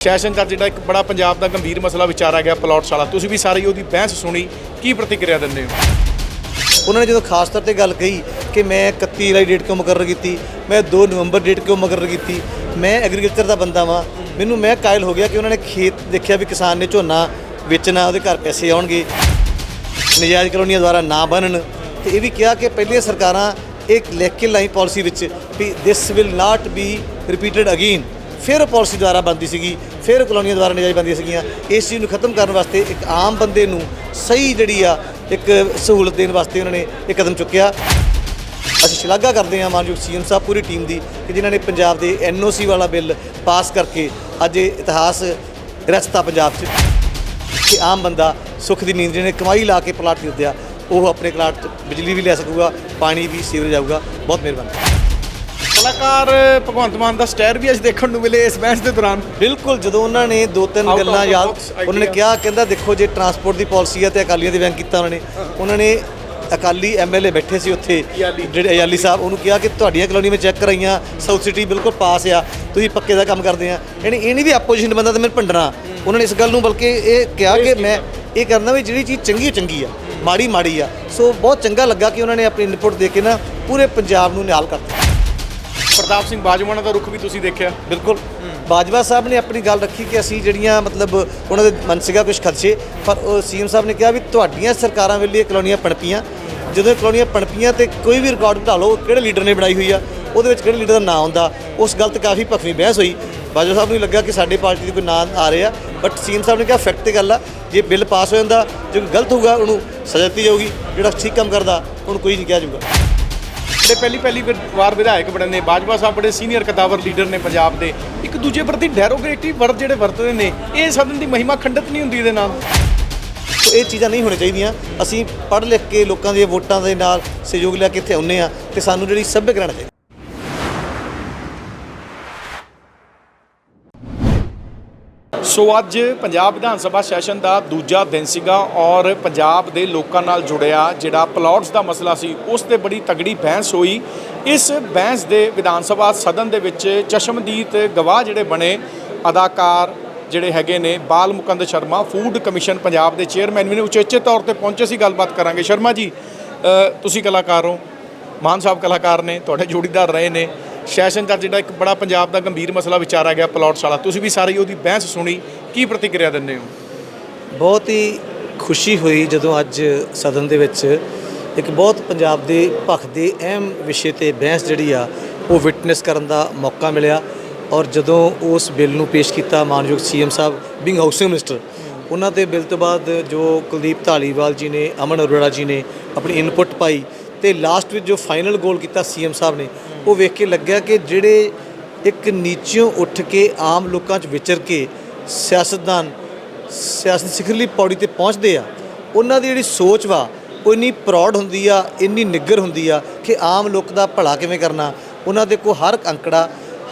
Session ਦਾ ਜਿਹੜਾ ਇੱਕ ਬੜਾ ਪੰਜਾਬ ਦਾ ਗੰਭੀਰ ਮਸਲਾ ਵਿਚਾਰਿਆ ਗਿਆ ਪਲਾਟਸ ਵਾਲਾ ਤੁਸੀਂ ਵੀ ਸਾਰੀ ਉਹਦੀ ਬਹਿਸ ਸੁਣੀ, ਕੀ ਪ੍ਰਤੀਕਿਰਿਆ ਦਿੰਦੇ ਹੋ? ਉਹਨਾਂ ਨੇ ਜਦੋਂ ਖਾਸ ਤੌਰ ਤੇ ਗੱਲ ਕਹੀ ਕਿ ਮੈਂ 31 ਜੁਲਾਈ ਡੇਟ ਕਿਉਂ ਮੁਕਰਰ ਕੀਤੀ, ਮੈਂ 2 ਨਵੰਬਰ ਡੇਟ ਕਿਉਂ ਮੁਕਰਰ ਕੀਤੀ, ਮੈਂ ਐਗਰੀਕਲਚਰ ਦਾ ਬੰਦਾ ਵਾਂ, ਮੈਨੂੰ ਮੈਂ ਕਾਇਲ ਹੋ ਗਿਆ ਕਿ ਉਹਨਾਂ ਨੇ ਖੇਤ ਦੇਖਿਆ ਵੀ ਕਿਸਾਨ ਨੇ ਝੋਨਾ ਵੇਚਣਾ, ਉਹਦੇ ਘਰ ਪੈਸੇ ਆਉਣਗੇ, ਨਜਾਇਜ਼ ਕਲੋਨੀਆਂ ਦੁਆਰਾ ਨਾ ਬਣਨ, ਤੇ ਇਹ ਵੀ ਕਿਹਾ ਕਿ ਪਹਿਲੀਆਂ ਸਰਕਾਰਾਂ ਇੱਕ ਲਿਖ ਕੇ ਲਾਈ ਪਾਲਿਸੀ ਵਿੱਚ ਵੀ this will not be repeated again ਫਿਰ ਪਾਲਿਸੀ ਦੁਆਰਾ ਬੰਦੀ ਸੀਗੀ, ਫਿਰ ਕਲੋਨੀਆਂ ਦੁਆਰਾ ਨਜਾਇਜ਼ ਬੰਦੀਆਂ ਸੀਗੀਆਂ। ਇਸ ਚੀਜ਼ ਨੂੰ ਖਤਮ ਕਰਨ ਵਾਸਤੇ ਇੱਕ ਆਮ ਬੰਦੇ ਨੂੰ ਸਹੀ ਜਿਹੜੀ ਆ, ਇੱਕ ਸਹੂਲਤ ਦੇਣ ਵਾਸਤੇ ਉਹਨਾਂ ਨੇ ਇਹ ਕਦਮ ਚੁੱਕਿਆ। ਅਸੀਂ ਸ਼ਲਾਘਾ ਕਰਦੇ ਹਾਂ ਮਾਨਯੋਗ ਸੀਐਮ ਸਾਹਿਬ, ਪੂਰੀ ਟੀਮ ਦੀ, ਕਿ ਜਿਨ੍ਹਾਂ ਨੇ ਪੰਜਾਬ ਦੇ ਐਨਓਸੀ ਵਾਲਾ ਬਿੱਲ ਪਾਸ ਕਰਕੇ ਅੱਜ ਇਹ ਇਤਿਹਾਸ ਰਚਤਾ ਪੰਜਾਬ 'ਚ। ਕਿ ਆਮ ਬੰਦਾ ਸੁੱਖ ਦੀ ਨੀਂਦ, ਜਿਹਨੇ ਕਮਾਈ ਲਾ ਕੇ ਪਲਾਟ ਖਰੀਦਿਆ, ਉਹ ਆਪਣੇ ਪਲਾਟ 'ਚ ਬਿਜਲੀ ਵੀ ਲੈ ਸਕੂਗਾ, ਪਾਣੀ ਵੀ ਸੀਵਰੇਜ ਆਊਗਾ। ਬਹੁਤ ਮਿਹਰਬਾਨੀ। ਕਲਾਕਾਰ ਭਗਵੰਤ ਮਾਨ ਦਾ ਸਟਾਇਰ ਵੀ ਅੱਜ ਦੇਖਣ ਨੂੰ ਮਿਲੇ ਇਸ ਬਹਿਸ ਦੇ ਦੌਰਾਨ। ਬਿਲਕੁਲ ਜਦੋਂ ਉਹਨਾਂ ਨੇ ਦੋ ਤਿੰਨ ਗੱਲਾਂ ਯਾਦ. ਉਹਨਾਂ ਨੇ ਕਿਹਾ ਕਹਿੰਦਾ ਦੇਖੋ ਜੇ ਟਰਾਂਸਪੋਰਟ ਦੀ ਪਾਲਿਸੀ ਹੈ ਤੇ ਅਕਾਲੀਆਂ ਦੇ ਬੈਂਕ ਕੀਤਾ ਉਹਨਾਂ ਨੇ। ਉਹਨਾਂ ਨੇ ਅਕਾਲੀ ਐਮਐਲਏ ਬੈਠੇ ਸੀ ਉੱਥੇ। ਜਿਹੜੇ ਅਯਾਲੀ ਸਾਹਿਬ ਉਹਨੂੰ ਕਿਹਾ ਕਿ ਤੁਹਾਡੀਆਂ ਕਲੋਨੀ ਵਿੱਚ ਚੈੱਕ ਕਰਾਈਆਂ ਸਾਊਥ ਸਿਟੀ ਬਿਲਕੁਲ ਪਾਸ ਆ ਤੁਸੀਂ ਪੱਕੇ ਦਾ ਕੰਮ ਕਰਦੇ ਆ। ਯਾਨੀ ਇਹ ਨਹੀਂ ਵੀ ਆਪੋਜੀਸ਼ਨ ਬੰਦਾ ਤੇ ਮੈਂ ਭੰਡਣਾ। ਉਹਨਾਂ ਨੇ ਇਸ ਗੱਲ ਨੂੰ ਬਲਕਿ ਇਹ ਕਿਹਾ ਕਿ ਮੈਂ ਇਹ ਕਰਨਾ ਵੀ ਜਿਹੜੀ ਚੀਜ਼ ਚੰਗੀ ਚੰਗੀ ਆ ਮਾੜੀ ਮਾੜੀ ਆ। ਸੋ ਬਹੁਤ ਚੰਗਾ ਲੱਗਾ ਕਿ ਉਹਨਾਂ ਨੇ ਆਪਣੀ ਇਨਪੁਟ ਦੇ ਕੇ ਨਾ ਪੂਰੇ ਪੰਜਾਬ ਨੂੰ ਨਿਹਾਲ ਕਰਤਾ। ਪ੍ਰਤਾਪ ਸਿੰਘ ਬਾਜਵਾਨਾ ਦਾ ਰੁਖ ਵੀ ਤੁਸੀਂ ਦੇਖਿਆ। ਬਿਲਕੁਲ। ਬਾਜਵਾ ਸਾਹਿਬ ਨੇ ਆਪਣੀ ਗੱਲ ਰੱਖੀ ਕਿ ਅਸੀਂ ਜਿਹੜੀਆਂ ਮਤਲਬ ਉਹਨਾਂ ਦੇ ਮਨ ਸੀਗਾ ਕੁਝ ਖਰਚੇ ਪਰ ਉਹ ਸੀਐਮ ਸਾਹਿਬ ਨੇ ਕਿਹਾ ਵੀ ਤੁਹਾਡੀਆਂ ਸਰਕਾਰਾਂ ਵੇਲੇ ਇਹ ਕਲੋਨੀਆਂ ਪਣਪੀਆਂ। ਜਦੋਂ ਇਹ ਕਲੋਨੀਆਂ ਪਣਪੀਆਂ ਤੇ ਕੋਈ ਵੀ ਰਿਕਾਰਡ ਘਟਾ ਲਓ ਕਿਹੜੇ ਲੀਡਰ ਨੇ ਬਣਾਈ ਹੋਈ ਆ? ਉਹਦੇ ਵਿੱਚ ਕਿਹੜੇ ਲੀਡਰ ਦਾ ਨਾਂ ਆਉਂਦਾ ਉਸ ਗੱਲ ਤੇ ਕਾਫੀ ਭਖਵੀਂ ਬਹਿਸ ਹੋਈ। ਬਾਜਵਾ ਸਾਹਿਬ ਨੂੰ ਲੱਗਾ ਕਿ ਸਾਡੇ ਪਾਰਟੀ ਦੇ ਕੋਈ ਨਾਂ ਆ ਰਿਹਾ ਬਟ ਸੀਐਮ ਸਾਹਿਬ ਨੇ ਕਿਹਾ ਫੈਕਟ ਤੇ ਗੱਲ ਆ, ਜੇ ਬਿੱਲ ਪਾਸ ਹੋ ਜਾਂਦਾ, ਜੇ ਕੋਈ ਗਲਤ ਹੋਊਗਾ, ਉਹਨੂੰ ਸਜ਼ਾ ਦਿੱਤੀ ਜਾਊਗੀ। ਜਿਹੜਾ ਠੀਕ ਕੰਮ ਕਰਦਾ, ਉਹਨੂੰ ਕੋਈ ਨਹੀਂ ਕਿਹਾ ਜਾਊਗਾ। ਜਿਹੜੇ ਪਹਿਲੀ ਪਹਿਲੀ ਵਿ- ਵਾਰ ਵਿਧਾਇਕ ਬਣੇ ਨੇ, ਬਾਜਵਾ ਸਾਹਿਬ ਬੜੇ ਸੀਨੀਅਰ ਕਦਾਵਰ ਲੀਡਰ ਨੇ ਪੰਜਾਬ ਦੇ। ਇੱਕ ਦੂਜੇ ਪ੍ਰਤੀ ਡੈਰੋਗੇਟਿਵ ਵਰਡ ਜਿਹੜੇ ਵਰਤਦੇ ਨੇ, ਇਹ ਸਦਨ ਦੀ ਮਹਿਮਾ ਖੰਡਿਤ ਨਹੀਂ ਹੁੰਦੀ ਇਹਦੇ ਨਾਲ। ਸੋ ਇਹ ਚੀਜ਼ਾਂ ਨਹੀਂ ਹੋਣੀਆਂ ਚਾਹੀਦੀਆਂ। ਅਸੀਂ ਪੜ੍ਹ ਲਿਖ ਕੇ ਲੋਕਾਂ ਦੀਆਂ ਵੋਟਾਂ ਦੇ ਨਾਲ ਸਹਿਯੋਗ ਲੈ ਕੇ ਇੱਥੇ ਆਉਂਦੇ ਆ ਤੇ ਸਾਨੂੰ ਜਿਹੜੀ ਸਭਿਅਕ ਰਹਿਣਾ ਚਾਹੀਦਾ ਸੋ ਅੱਜ ਪੰਜਾਬ ਵਿਧਾਨ ਸਭਾ ਸੈਸ਼ਨ ਦਾ ਦੂਜਾ ਦਿਨ ਸੀਗਾ ਔਰ ਪੰਜਾਬ ਦੇ ਲੋਕਾਂ ਨਾਲ ਜੁੜਿਆ ਜਿਹੜਾ ਪਲਾਟਸ ਦਾ ਮਸਲਾ ਸੀ, ਉਸ ਤੇ ਬੜੀ ਤਗੜੀ ਬਹਿਸ ਹੋਈ। ਇਸ ਬਹਿਸ ਦੇ ਵਿਧਾਨ ਸਭਾ ਸਦਨ ਦੇ ਵਿੱਚ ਚਸ਼ਮਦੀਦ ਗਵਾਹ ਜਿਹੜੇ ਬਣੇ, ਅਦਾਕਾਰ ਜਿਹੜੇ ਹੈਗੇ ਨੇ ਬਾਲ ਮੁਕੰਦ ਸ਼ਰਮਾ, ਫੂਡ ਕਮਿਸ਼ਨ ਪੰਜਾਬ ਦੇ ਚੇਅਰਮੈਨ ਵੀ ਨੇ, ਉਚੇਚੇ ਤੌਰ ਤੇ ਪਹੁੰਚੇ ਸੀ, ਗੱਲਬਾਤ ਕਰਾਂਗੇ। ਸ਼ਰਮਾ ਜੀ ਤੁਸੀਂ ਕਲਾਕਾਰ ਹੋ, ਮਾਨ ਸਾਹਿਬ ਕਲਾਕਾਰ ਨੇ, ਤੁਹਾਡੇ ਜੋੜੀਦਾਰ ਰਹੇ ਨੇ। ਸੈਸ਼ਨ ਦਾ ਜਿਹੜਾ ਇੱਕ ਬੜਾ ਪੰਜਾਬ ਦਾ ਗੰਭੀਰ ਮਸਲਾ ਵਿਚਾਰਿਆ ਗਿਆ ਪਲਾਟਸ ਵਾਲਾ ਤੁਸੀਂ ਵੀ ਸਾਰੀ ਉਹਦੀ ਬਹਿਸ ਸੁਣੀ, ਕੀ ਪ੍ਰਤੀਕਿਰਿਆ ਦਿੰਦੇ ਹੋ? ਬਹੁਤ ਹੀ ਖੁਸ਼ੀ ਹੋਈ ਜਦੋਂ ਅੱਜ ਸਦਨ ਦੇ ਵਿੱਚ ਇੱਕ ਬਹੁਤ ਪੰਜਾਬ ਦੇ ਪੱਖ ਦੇ ਅਹਿਮ ਵਿਸ਼ੇ ਤੇ ਬਹਿਸ ਜਿਹੜੀ ਆ, ਉਹ ਵਿਟਨੈਸ ਕਰਨ ਦਾ ਮੌਕਾ ਮਿਲਿਆ ਔਰ ਜਦੋਂ ਉਸ ਬਿੱਲ ਨੂੰ ਪੇਸ਼ ਕੀਤਾ ਮਾਨਯੋਗ CM sahib being housing minister ਉਹਨਾਂ ਦੇ ਬਿੱਲ ਤੋਂ ਬਾਅਦ ਜੋ ਕੁਲਦੀਪ ਢਾਲੀਵਾਲ ਜੀ ਨੇ, ਅਮਨ ਅਰੋੜਾ ਜੀ ਨੇ ਆਪਣੀ ਇਨਪੁਟ ਪਾਈ ਤੇ ਲਾਸਟ ਵਿੱਚ ਜੋ ਫਾਈਨਲ ਗੋਲ ਕੀਤਾ ਸੀਐਮ ਸਾਹਿਬ ਨੇ, ਉਹ ਵੇਖ ਕੇ ਲੱਗਿਆ ਕਿ ਜਿਹੜੇ ਇੱਕ ਨੀਚਿਓਂ ਉੱਠ ਕੇ ਆਮ ਲੋਕਾਂ 'ਚ ਵਿਚਰ ਕੇ ਸਿਆਸਤਦਾਨ, ਸਿਆਸਤ ਸਿਖਰਲੀ ਪੌੜੀ ਤੇ ਪਹੁੰਚਦੇ ਆ, ਉਹਨਾਂ ਦੀ ਜਿਹੜੀ ਸੋਚ ਵਾ, ਉਹ ਇੰਨੀ ਪ੍ਰੌੜ ਹੁੰਦੀ ਆ, ਇੰਨੀ ਨਿੱਗਰ ਹੁੰਦੀ ਆ ਕਿ ਆਮ ਲੋਕ ਦਾ ਭਲਾ ਕਿਵੇਂ ਕਰਨਾ, ਉਹਨਾਂ ਦੇ ਕੋ ਹਰ ਇੱਕ ਅੰਕੜਾ,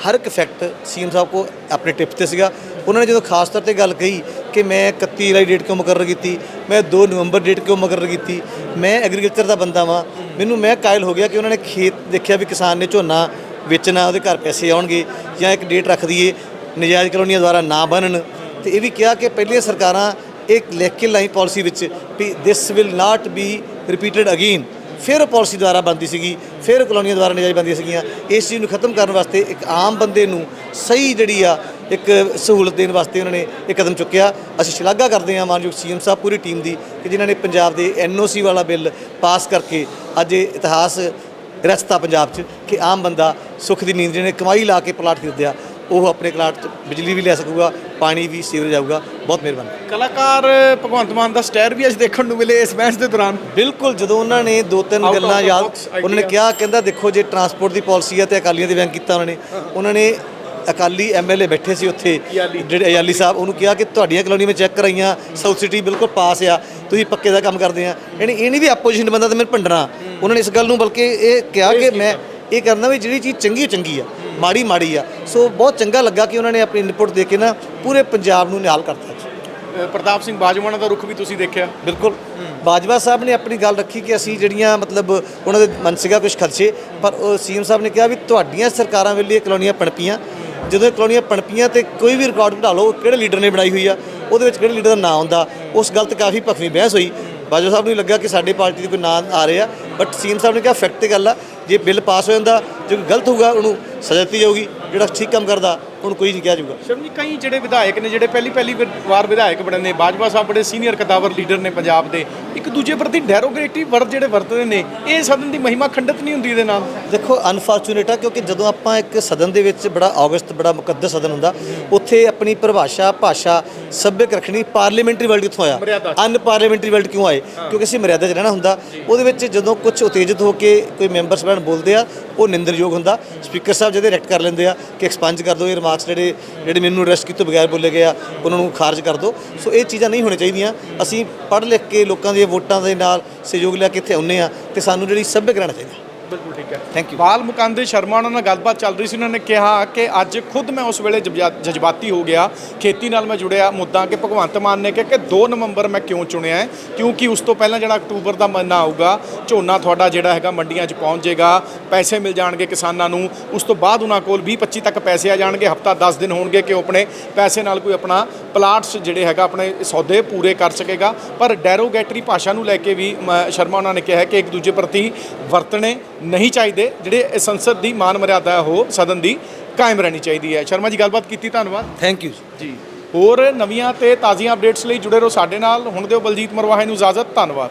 ਹਰ ਇੱਕ ਫੈਕਟ ਸੀਐਮ ਸਾਹਿਬ ਕੋ ਆਪਣੇ ਟਿਪ ਤੇ ਸੀਗਾ। ਉਹਨਾਂ ਨੇ ਜਦੋਂ ਖਾਸ ਤੌਰ ਤੇ ਗੱਲ ਕਹੀ ਕਿ ਮੈਂ 31 ਜੁਲਾਈ ਡੇਟ ਕਿਉਂ ਮੁਕਰਰ ਕੀਤੀ, ਮੈਂ 2 ਨਵੰਬਰ ਡੇਟ ਕਿਉਂ ਮੁਕਰਰ ਕੀਤੀ, ਮੈਂ ਐਗਰੀਕਲਚਰ ਦਾ ਬੰਦਾ ਵਾਂ ਮੈਨੂੰ ਮੈਂ ਕਾਇਲ ਹੋ ਗਿਆ ਕਿ ਉਹਨਾਂ ਨੇ ਖੇਤ ਦੇਖਿਆ ਵੀ ਕਿਸਾਨ ਨੇ ਝੋਨਾ ਵੇਚਣਾ, ਉਹਦੇ ਘਰ ਪੈਸੇ ਆਉਣਗੇ ਜਾਂ ਇੱਕ ਡੇਟ ਰੱਖ ਦਈਏ, ਨਜਾਇਜ਼ ਕਲੋਨੀਆਂ ਦੁਆਰਾ ਨਾ ਬਣਨ। ਤੇ ਇਹ ਵੀ ਕਿਹਾ ਕਿ ਪਹਿਲੀਆਂ ਸਰਕਾਰਾਂ ਇੱਕ ਲਿਖ ਕੇ ਲਾਈ ਪਾਲਿਸੀ ਵਿੱਚ ਵੀ this will not be repeated again ਫਿਰ ਪਾਲਿਸੀ ਦੁਆਰਾ ਬੰਦੀ ਸੀਗੀ, ਫਿਰ ਕਲੋਨੀਆਂ ਦੁਆਰਾ ਨਜਾਇਜ਼ ਬੰਦੀਆਂ ਸੀਗੀਆਂ। ਇਸ ਚੀਜ਼ ਨੂੰ ਖਤਮ ਕਰਨ ਵਾਸਤੇ ਇੱਕ ਆਮ ਬੰਦੇ ਨੂੰ ਸਹੀ ਜਿਹੜੀ ਆ, ਇੱਕ ਸਹੂਲਤ ਦੇਣ ਵਾਸਤੇ ਉਹਨਾਂ ਨੇ ਇਹ ਕਦਮ ਚੁੱਕਿਆ। ਅਸੀਂ ਸ਼ਲਾਘਾ ਕਰਦੇ ਹਾਂ ਮਾਨਯੋਗ ਸੀਐਮ ਸਾਹਿਬ ਪੂਰੀ ਟੀਮ ਦੀ ਕਿ ਜਿਨ੍ਹਾਂ ਨੇ ਪੰਜਾਬ ਦੇ ਐਨਓਸੀ ਵਾਲਾ ਬਿੱਲ ਪਾਸ ਕਰਕੇ ਅੱਜ ਇਹ ਇਤਿਹਾਸ ਰਚਤਾ ਪੰਜਾਬ 'ਚ ਕਿ ਆਮ ਬੰਦਾ ਸੁੱਖ ਦੀ ਨੀਂਦ, ਜਿਹਨੇ ਕਮਾਈ ਲਾ ਕੇ ਪਲਾਟ ਖਰੀਦਿਆ, ਉਹ ਆਪਣੇ ਪਲਾਟ 'ਚ ਬਿਜਲੀ ਵੀ ਲੈ ਸਕੂਗਾ ਪਾਣੀ ਵੀ ਸੀਵਰੇਜ ਆਊਗਾ ਬਹੁਤ ਮਿਹਰਬਾਨੀ। ਕਲਾਕਾਰ ਭਗਵੰਤ ਮਾਨ ਦਾ ਸਟਾਇਰ ਵੀ ਅੱਜ ਦੇਖਣ ਨੂੰ ਮਿਲੇ ਇਸ ਬਹਿਸ ਦੇ ਦੌਰਾਨ। ਬਿਲਕੁਲ ਜਦੋਂ ਉਹਨਾਂ ਨੇ ਦੋ ਤਿੰਨ Out of ਗੱਲਾਂ the ਯਾਦ box idea. ਉਹਨਾਂ ਨੇ ਕਿਹਾ ਕਹਿੰਦਾ ਦੇਖੋ ਜੇ ਟਰਾਂਸਪੋਰਟ ਦੀ ਪਾਲਿਸੀ ਹੈ ਤੇ ਅਕਾਲੀਆਂ ਦੇ ਬੈਂਕ ਕੀਤਾ ਉਹਨਾਂ ਨੇ। ਉਹਨਾਂ ਨੇ ਅਕਾਲੀ ਐਮਐਲਏ ਬੈਠੇ ਸੀ ਉੱਥੇ। ਜਿਹੜੇ ਅਯਾਲੀ ਸਾਹਿਬ ਉਹਨੂੰ ਕਿਹਾ ਕਿ ਤੁਹਾਡੀਆਂ ਕਲੋਨੀ ਵਿੱਚ ਚੈੱਕ ਕਰਾਈਆਂ ਸਾਊਥ ਸਿਟੀ ਬਿਲਕੁਲ ਪਾਸ ਆ ਤੁਸੀਂ ਪੱਕੇ ਦਾ ਕੰਮ ਕਰਦੇ ਆ। ਯਾਨੀ ਇਹ ਨਹੀਂ ਵੀ ਆਪੋਜੀਸ਼ਨ ਬੰਦਾ ਤੇ ਮੈਂ ਭੰਡਣਾ। ਉਹਨਾਂ ਨੇ ਇਸ ਗੱਲ ਨੂੰ ਬਲਕਿ ਇਹ ਕਿਹਾ ਕਿ ਮੈਂ ਇਹ ਕਰਨਾ ਵੀ ਜਿਹੜੀ ਚੀਜ਼ ਚੰਗੀ ਹੈ ਚੰਗੀ ਆ। ਮਾੜੀ ਮਾੜੀ ਆ। ਸੋ ਬਹੁਤ ਚੰਗਾ ਲੱਗਾ ਕਿ ਉਹਨਾਂ ਨੇ ਆਪਣੀ ਇਨਪੁਟ ਦੇ ਕੇ ਨਾ ਪੂਰੇ ਪੰਜਾਬ ਨੂੰ ਨਿਹਾਲ ਕਰਤਾ ਪ੍ਰਤਾਪ ਸਿੰਘ ਬਾਜਵਾਨਾ ਦਾ ਰੁਖ ਵੀ ਤੁਸੀਂ ਦੇਖਿਆ? ਬਿਲਕੁਲ। ਬਾਜਵਾ ਸਾਹਿਬ ਨੇ ਆਪਣੀ ਗੱਲ ਰੱਖੀ ਕਿ ਅਸੀਂ ਜਿਹੜੀਆਂ ਮਤਲਬ ਉਹਨਾਂ ਦੇ ਮਨ ਸੀਗਾ ਕੁਝ ਖਰਚੇ ਪਰ ਉਹ ਸੀਐਮ ਸਾਹਿਬ ਨੇ ਕਿਹਾ ਵੀ ਤੁਹਾਡੀਆਂ ਸਰਕਾਰਾਂ ਵੇਲੇ ਇਹ ਕਲੋਨੀਆਂ ਪਣਪੀਆਂ। ਜਦੋਂ ਕਲੋਨੀਆਂ ਪਣਪੀਆਂ ਤੇ ਕੋਈ ਵੀ ਰਿਕਾਰਡ ਕਢਾ ਲਓ ਕਿਹੜੇ ਲੀਡਰ ਨੇ ਬਣਾਈ ਹੋਈ ਆ ਉਹਦੇ ਵਿੱਚ ਕਿਹੜੇ ਲੀਡਰ ਦਾ ਨਾਂ ਆਉਂਦਾ ਉਸ ਗੱਲ ਤੇ ਕਾਫੀ ਭਖਵੀਂ ਬਹਿਸ ਹੋਈ। ਬਾਜਵਾ ਸਾਹਿਬ ਨੂੰ ਵੀ ਲੱਗਾ ਕਿ ਸਾਡੀ ਪਾਰਟੀ ਦੇ ਕੋਈ ਨਾਂ ਆ ਰਹੇ ਆ ਬਟ ਸੀਐਮ ਸਾਹਿਬ ਨੇ ਕਿਹਾ ਫੈਕਟ ਤੇ ਗੱਲ ਆ, ਜੇ ਬਿੱਲ ਪਾਸ ਹੋ ਜਾਂਦਾ, ਜੇ ਕੋਈ ਗਲਤ ਹੋਊਗਾ, ਉਹਨੂੰ ਸਜ਼ਾ ਦਿੱਤੀ ਜਾਊਗੀ, ਜਿਹੜਾ ਠੀਕ ਕੰਮ ਕਰਦਾ ਉਹਨੂੰ ਕੋਈ ਨਹੀਂ ਕਿਹਾ ਜਾਊਗਾ। ਸ਼ਰਮ ਜੀ ਕਈ ਜਿਹੜੇ ਵਿਧਾਇਕ ਨੇ ਜਿਹੜੇ ਪਹਿਲੀ ਪਹਿਲੀ ਵਾਰ ਵਿਧਾਇਕ ਬਣੇ ਨੇ ਬਾਜਵਾ ਸਾਹਿਬ ਬੜੇ ਸੀਨੀਅਰ ਕਦਾਵਰ ਲੀਡਰ ਨੇ ਪੰਜਾਬ ਦੇ। ਇੱਕ ਦੂਜੇ ਪ੍ਰਤੀ ਡੈਰੋਗੇਟਿਵ ਵਰਡ ਜਿਹੜੇ ਵਰਤਦੇ ਨੇ ਇਹ ਸਦਨ ਦੀ ਮਹਿਮਾ ਖੰਡਿਤ ਨਹੀਂ ਹੁੰਦੀ ਇਹਦੇ ਨਾਲ? ਦੇਖੋ ਅਨਫੋਰਚੂਨੇਟ ਆ ਕਿਉਂਕਿ ਜਦੋਂ ਆਪਾਂ ਇੱਕ ਸਦਨ ਦੇ ਵਿੱਚ ਬੜਾ ਅਗਸਤ ਬੜਾ ਮੁਕੱਦਸ ਸਦਨ ਹੁੰਦਾ ਉੱਥੇ ਆਪਣੀ ਪਰਿਭਾਸ਼ਾ ਭਾਸ਼ਾ ਸੱਭਿਅਕ ਰੱਖਣੀ ਪਾਰਲੀਮੈਂਟਰੀ ਵਰਲਡ ਕਿੱਥੋਂ ਆਇਆ। ਅਨਪਾਰਲੀਮੈਂਟਰੀ ਵਰਲਡ ਕਿਉਂ ਆਏ? ਕਿਉਂਕਿ ਅਸੀਂ ਮਰਿਆਦਾ 'ਚ ਰਹਿਣਾ ਹੁੰਦਾ। ਉਹਦੇ ਵਿੱਚ ਜਦੋਂ ਕੁਝ ਉਤੇਜਿਤ ਹੋ ਕੇ ਕੋਈ ਮੈਂਬਰ ਸਭਾ ਬੋਲਦੇ ਆ ਉਹ ਨਿੰਦਰਯੋਗ ਹੁੰਦਾ। ਸਪੀਕਰ ਸਾਹਿਬ ਜਿਹਦੇ ਰੈਕਟ ਕਰ ਲੈਂਦੇ ਆ ਕਿ ਐਕਸਪੰਜ ਕਰ ਦਿਓ ਇਹ ਰਿਮਾਰਕਸ ਜਿਹੜੇ ਜਿਹੜੇ ਮੈਨੂੰ ਅਰੈਸਟ ਕੀਤੇ ਬਗੈਰ ਬੋਲੇ ਗਏ ਆ, ਉਹਨਾਂ ਨੂੰ ਖਾਰਜ ਕਰ ਦਿਓ। ਸੋ ਇਹ ਚੀਜ਼ਾਂ ਨਹੀਂ ਹੋਣੀਆਂ ਚਾਹੀਦੀਆਂ। ਅਸੀਂ ਪੜ੍ਹ ਲਿਖ ਕੇ ਲੋਕਾਂ ਦੀਆਂ ਵੋਟਾਂ ਦੇ ਨਾਲ ਸਹਿਯੋਗ ਲੈ ਕੇ ਇੱਥੇ ਆਉਂਦੇ ਆ ਤੇ ਸਾਨੂੰ ਜਿਹੜੀ ਸੱਭਿਅਕ ਰਹਿਣਾ ਚਾਹੀਦਾ ਬਿਲਕੁਲ ਠੀਕ ਹੈ। ਥੈਂਕ ਯੂ ਬਾਲ ਮੁਕੰਦੇ ਸ਼ਰਮਾ ਉਹਨਾਂ ਨਾਲ ਗੱਲਬਾਤ ਚੱਲ ਰਹੀ ਸੀ। ਉਹਨਾਂ ਨੇ ਕਿਹਾ ਕਿ ਅੱਜ ਖੁਦ ਮੈਂ ਉਸ ਵੇਲੇ ਜਜ਼ਬਾ- ਜਜ਼ਬਾਤੀ ਹੋ ਗਿਆ। ਖੇਤੀ ਨਾਲ ਮੈਂ ਜੁੜਿਆ। ਮੁੱਦਾ ਕਿ ਭਗਵੰਤ ਮਾਨ ਨੇ ਕਿਹਾ ਕਿ 2 ਨਵੰਬਰ ਮੈਂ ਕਿਉਂ ਚੁਣਿਆ ਹੈ? ਕਿਉਂਕਿ ਉਸ ਤੋਂ ਪਹਿਲਾਂ ਜਿਹੜਾ ਅਕਤੂਬਰ ਦਾ ਮਹੀਨਾ ਆਊਗਾ ਝੋਨਾ ਤੁਹਾਡਾ ਜਿਹੜਾ ਹੈਗਾ ਮੰਡੀਆਂ 'ਚ ਪਹੁੰਚ ਜਾਏਗਾ। ਪੈਸੇ ਮਿਲ ਜਾਣਗੇ ਕਿਸਾਨਾਂ ਨੂੰ। ਉਸ ਤੋਂ ਬਾਅਦ ਉਹਨਾਂ ਕੋਲ 20 25 ਤੱਕ ਪੈਸੇ ਆ ਜਾਣਗੇ। ਹਫਤਾ 10 ਦਿਨ ਹੋਣਗੇ ਕਿ ਉਹ ਆਪਣੇ ਪੈਸੇ ਨਾਲ ਕੋਈ ਆਪਣਾ ਪਲਾਟਸ ਜਿਹੜੇ ਹੈਗਾ ਆਪਣੇ ਸੌਦੇ ਪੂਰੇ ਕਰ ਸਕੇਗਾ। ਪਰ ਡੈਰੋਗੇਟਰੀ ਭਾਸ਼ਾ ਨੂੰ ਲੈ ਕੇ ਵੀ ਮ- ਸ਼ਰਮਾ ਉਹਨਾਂ ਨੇ ਕਿਹਾ ਕਿ ਇੱਕ ਦੂਜੇ ਪ੍ਰਤੀ ਵਰਤਣੇ ਨਹੀਂ ਚਾਹੀਦੇ ਜਿਹੜੇ ਸੰਸਦ ਦੀ ਮਾਨ ਮਰਿਆਦਾ ਹੈ ਉਹ ਸਦਨ ਦੀ ਕਾਇਮ ਰਹਿਣੀ ਚਾਹੀਦੀ ਹੈ। ਸ਼ਰਮਾ ਜੀ ਗੱਲਬਾਤ ਕੀਤੀ ਧੰਨਵਾਦ। ਥੈਂਕ ਯੂ ਜੀ। ਹੋਰ ਨਵੀਆਂ ਤੇ ਤਾਜ਼ੀਆਂ ਅਪਡੇਟਸ ਲਈ ਜੁੜੇ ਰਹੋ ਸਾਡੇ ਨਾਲ। ਹੁਣ ਦਿਓ ਬਲਜੀਤ ਮਰਵਾਹੇ ਨੂੰ ਇਜਾਜ਼ਤ। ਧੰਨਵਾਦ।